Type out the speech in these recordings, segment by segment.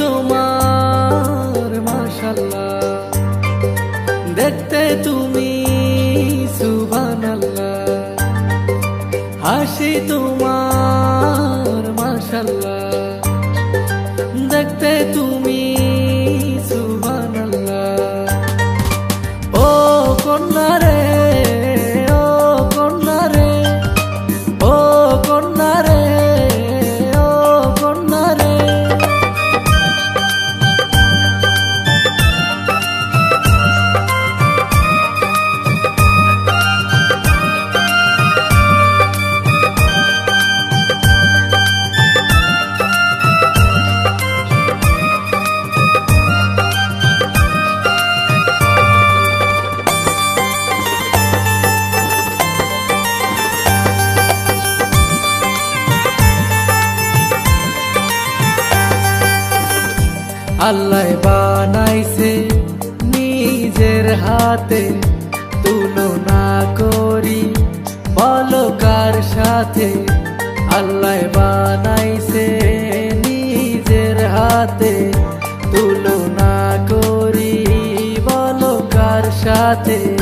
তোমার মাশাল্লাহ দেখতে তুমি সুবানাল্লাহ হাসি তোমার মাশাল্লাহ আল্লাহ বানাইছে নিজের হাতে, তুলনা করি বলকার সাথে। আল্লাহ বানাইছে নিজের হাতে, তুলনা করি বলকার সাথে।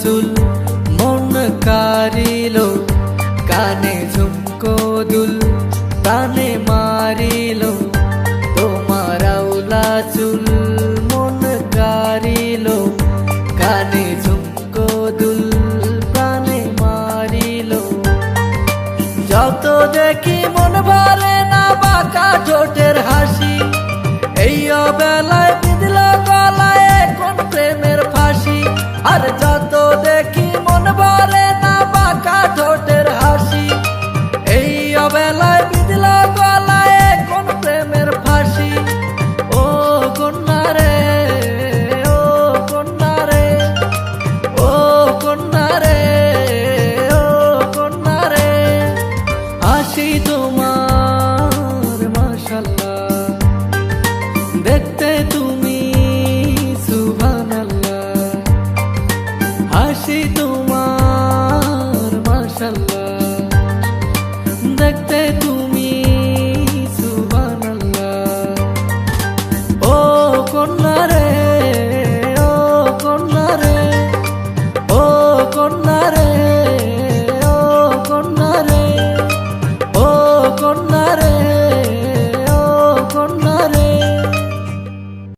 চুল মন কারিল, কানে ঝুমকো দুল, কানে মারিল। তোমার চুল মন কারিল, কানে ঝুমকো দুল, কানে মারিল। যত দেখি মন ভরে না বাঁকা ঠোঁটের হাসি, এই অবেলায় দেখতে তুমি সুবান ও কন্যা